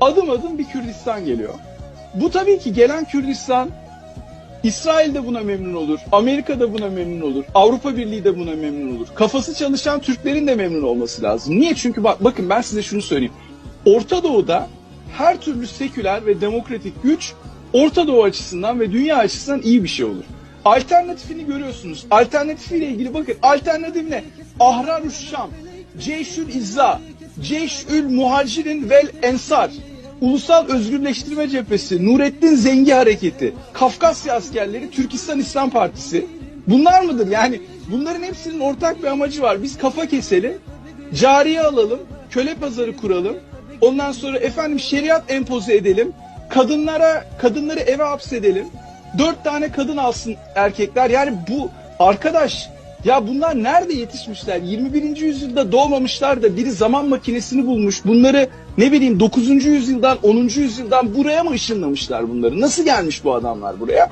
adım adım bir Kürdistan geliyor. Bu tabii ki gelen Kürdistan İsrail de buna memnun olur. Amerika da buna memnun olur. Avrupa Birliği de buna memnun olur. Kafası çalışan Türklerin de memnun olması lazım. Niye? Çünkü bak, bakın ben size şunu söyleyeyim. Orta Doğu'da her türlü seküler ve demokratik güç Orta Doğu açısından ve dünya açısından iyi bir şey olur. Alternatifini görüyorsunuz. Alternatifiyle ilgili bakın. Alternatif ne? Ahrarus Şam, Ceyşül İzza, Ceyşül Muhacirin vel Ensar, Ulusal Özgürleştirme Cephesi, Nurettin Zengi Hareketi, Kafkasya Askerleri, Türkistan İslam Partisi. Bunlar mıdır? Yani bunların hepsinin ortak bir amacı var. Biz kafa keselim, cariye alalım, köle pazarı kuralım. Ondan sonra efendim şeriat empoze edelim. Kadınlara, kadınları eve hapsedelim. Dört tane kadın alsın erkekler. Yani bu arkadaş ya bunlar nerede yetişmişler? 21. yüzyılda doğmamışlar da biri zaman makinesini bulmuş. Bunları ne bileyim 9. yüzyıldan 10. yüzyıldan buraya mı ışınlamışlar bunları? Nasıl gelmiş bu adamlar buraya?